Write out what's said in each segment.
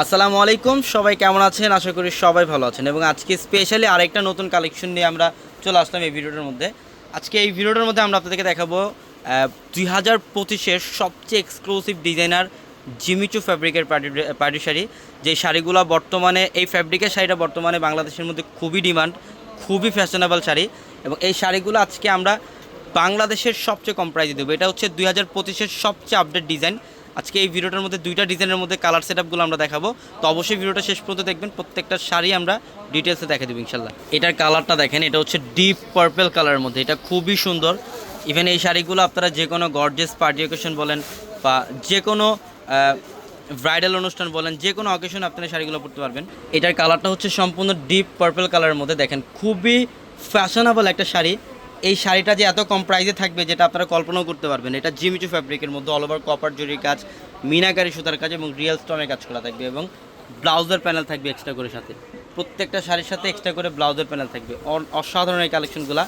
আসসালামু আলাইকুম, সবাই কেমন আছেন? আশা করি সবাই ভালো আছেন। এবং আজকে স্পেশালি আরেকটা নতুন কালেকশন নিয়ে আমরা চলে আসলাম এই ভিডিওটার মধ্যে। আজকে এই ভিডিওটার মধ্যে আমরা আপনাদেরকে দেখাবো দুই হাজার পঁচিশের সবচেয়ে এক্সক্লুসিভ ডিজাইনার জিমিচু ফ্যাব্রিকের পার্টি পার্টি শাড়ি। যে শাড়িগুলো বর্তমানে, এই ফ্যাব্রিকের শাড়িটা বর্তমানে বাংলাদেশের মধ্যে খুবই ডিমান্ড খুবই ফ্যাশনেবল শাড়ি। এবং এই শাড়িগুলো আজকে আমরা বাংলাদেশের সবচেয়ে কম প্রাইজে দেবো। এটা হচ্ছে দুই হাজার পঁচিশের সবচেয়ে আপডেট ডিজাইন আজকে এই ভিডিওটার মধ্যে দুইটা ডিজাইনের মধ্যে কালার সেটআপগুলো আমরা দেখাবো। তো অবশ্যই ভিডিওটা শেষ পর্যন্ত দেখবেন, প্রত্যেকটা শাড়ি আমরা ডিটেলসে দেখে দেবো ইনশাল্লাহ এটার কালারটা দেখেন, এটা হচ্ছে ডিপ পার্পেল কালারের মধ্যে, এটা খুবই সুন্দর। ইভেন এই শাড়িগুলো আপনারা যে কোনো গর্জেস পার্টি অকেশন বলেন বা যে কোনো ব্রাইডাল অনুষ্ঠান বলেন যে কোনো অকেশনে আপনারা শাড়িগুলো পরতে পারবেন। এটার কালারটা হচ্ছে সম্পূর্ণ ডিপ পার্পল কালারের মধ্যে দেখেন, খুবই ফ্যাশনেবল একটা শাড়ি। এই শাড়িটা যে এত কম প্রাইসে থাকবে যেটা আপনারা কল্পনাও করতে পারবেন, এটা জিমিচু ফ্যাব্রিকের মধ্যে অল ওভার কপার জরির কাজ, মিনাকারি সুতার কাজ এবং রিয়েল স্টোনের কাজ করা থাকবে এবং ব্লাউজের প্যানেল থাকবে এক্সট্রা করে সাথে। প্রত্যেকটা শাড়ির সাথে এক্সট্রা করে ব্লাউজের প্যানেল থাকবে। অসাধারণ এই কালেকশনগুলো।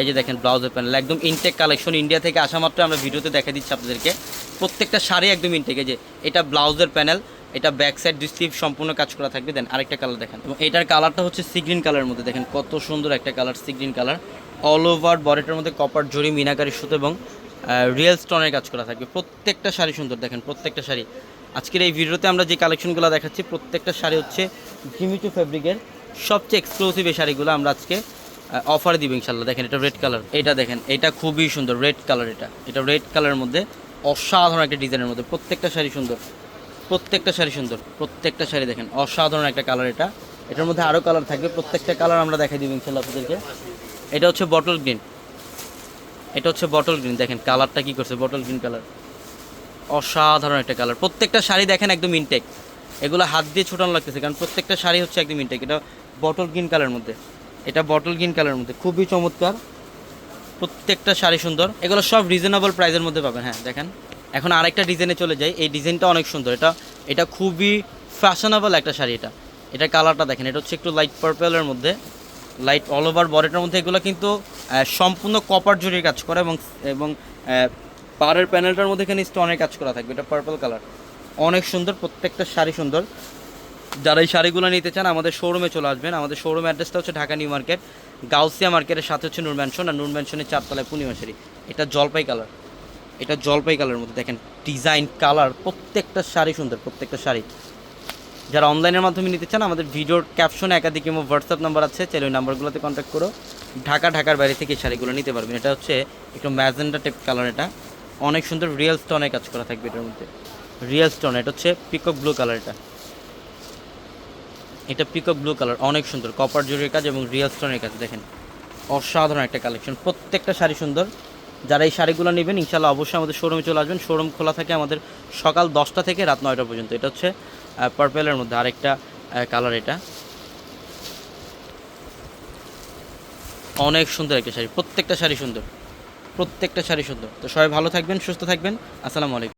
এই যে দেখেন ব্লাউজের প্যানেল একদম ইনটেক কালেকশন ইন্ডিয়া থেকে আসা মাত্র আমরা ভিডিওতে দেখা দিচ্ছি আপনাদেরকে। প্রত্যেকটা শাড়ি একদম ইনটেক এই যে এটা ব্লাউজের প্যানেল এটা ব্যাক সাইড ডিস্টিভ সম্পূর্ণ কাজ করা থাকবে। দেন আরেকটা কালার দেখেন। এবং এটার কালারটা হচ্ছে সিগ্রিন কালারের মধ্যে। দেখেন কত সুন্দর একটা colour sea green colour all over বডিটার মধ্যে কপার জড়ি মিনাকারি, সুতো এবং রিয়েল স্টোনের কাজ করা থাকবে। প্রত্যেকটা শাড়ি সুন্দর। দেখেন প্রত্যেকটা শাড়ি। আজকের এই ভিডিওতে আমরা যে কালেকশনগুলো দেখাচ্ছি, প্রত্যেকটা শাড়ি হচ্ছে জিমিচু ফেব্রিকের সবচেয়ে এক্সক্লুসিভ এই শাড়িগুলো আমরা আজকে অফার দিব ইনশাল্লাহ দেখেন এটা রেড কালার এটা দেখেন, এটা খুবই সুন্দর। রেড কালার এটা। এটা রেড কালারের মধ্যে অসাধারণ একটা ডিজাইনের মধ্যে। প্রত্যেকটা শাড়ি সুন্দর। প্রত্যেকটা শাড়ি সুন্দর, প্রত্যেকটা শাড়ি দেখেন, অসাধারণ একটা কালার এটা। এটার মধ্যে আরও কালার থাকবে, প্রত্যেকটা কালার আমরা দেখাই দিব ইনশাল্লাহ আপনাদেরকে। এটা হচ্ছে বটল গ্রিন এটা হচ্ছে বটল গ্রিন দেখেন কালারটা কি করছে বটল গ্রিন কালার অসাধারণ একটা কালার প্রত্যেকটা শাড়ি দেখেন একদম ইনটেক এগুলো হাত দিয়ে ছোটানো লাগতেছে, কারণ প্রত্যেকটা শাড়ি হচ্ছে একদম ইনটেক এটা বটল গ্রিন কালারের মধ্যে। এটা বটল গ্রিন কালারের মধ্যে। খুবই চমৎকার। প্রত্যেকটা শাড়ি সুন্দর। এগুলো সব রিজনেবল প্রাইসের মধ্যে পাবেন। হ্যাঁ দেখেন। এখন আরেকটা ডিজাইনে চলে যাই। এই ডিজাইনটা অনেক সুন্দর। এটা এটা খুবই ফ্যাশনেবল একটা শাড়ি এটা। এটা কালারটা দেখেন, এটা হচ্ছে একটু লাইট পার্পেলের মধ্যে। লাইট অল ওভার বডিটার মধ্যে। এগুলো কিন্তু সম্পূর্ণ কপার জড়িয়ে কাজ করে এবং এবং পাড়ের প্যানেলটার মধ্যে এখানে স্টোনের কাজ করা থাকবে। এটা পার্পল কালার অনেক সুন্দর, প্রত্যেকটা শাড়ি সুন্দর। যারা এই শাড়িগুলো নিতে চান, আমাদের শোরুমে চলে আসবেন। আমাদের শোরুম অ্যাড্রেসটা হচ্ছে ঢাকা নিউ মার্কেট। গাউসিয়া মার্কেটের সাথে হচ্ছে নূর ম্যানশন আর নূর ম্যানশনের চারতলায় পূর্ণিমা শাড়ি। এটা জলপাই কালার এটা জলপাই কালারের মধ্যে দেখেন ডিজাইন কালার প্রত্যেকটা শাড়ি সুন্দর, প্রত্যেকটা শাড়ি। যারা অনলাইনের মাধ্যমে নিতে চান, আমাদের ভিডিওর ক্যাপশনে একাধিক এবং হোয়াটসঅ্যাপ নাম্বার আছে, চাইলে ওই নাম্বারগুলোতে কন্ট্যাক্ট করো। ঢাকা, ঢাকার বাইরে থেকে শাড়িগুলো নিতে পারবেন। এটা হচ্ছে একটু ম্যাজেন্ডা টাইপ কালার এটা। অনেক সুন্দর রিয়েল স্টোনের কাজ করা থাকবে এটার মধ্যে। রিয়েল স্টোন এটা হচ্ছে পিকক ব্লু কালার এটা। এটা পিকক ব্লু কালার অনেক সুন্দর। কপার জরির কাজ এবং রিয়েল স্টোনের কাজ, দেখেন। অসাধারণ একটা কালেকশন প্রত্যেকটা শাড়ি সুন্দর। যারা এই শাড়িগুলো নেবেন ইনশাল্লাহ অবশ্যই আমাদের শোরুমে চলে আসবেন। শোরুম খোলা থাকে আমাদের সকাল দশটা থেকে রাত নয়টা পর্যন্ত। এটা হচ্ছে পার্পেলের মধ্যে আরেকটা কালার এটা। অনেক সুন্দর একটা শাড়ি, প্রত্যেকটা শাড়ি সুন্দর। প্রত্যেকটা শাড়ি সুন্দর। তো সবাই ভালো থাকবেন, সুস্থ থাকবেন। আসসালামু আলাইকুম।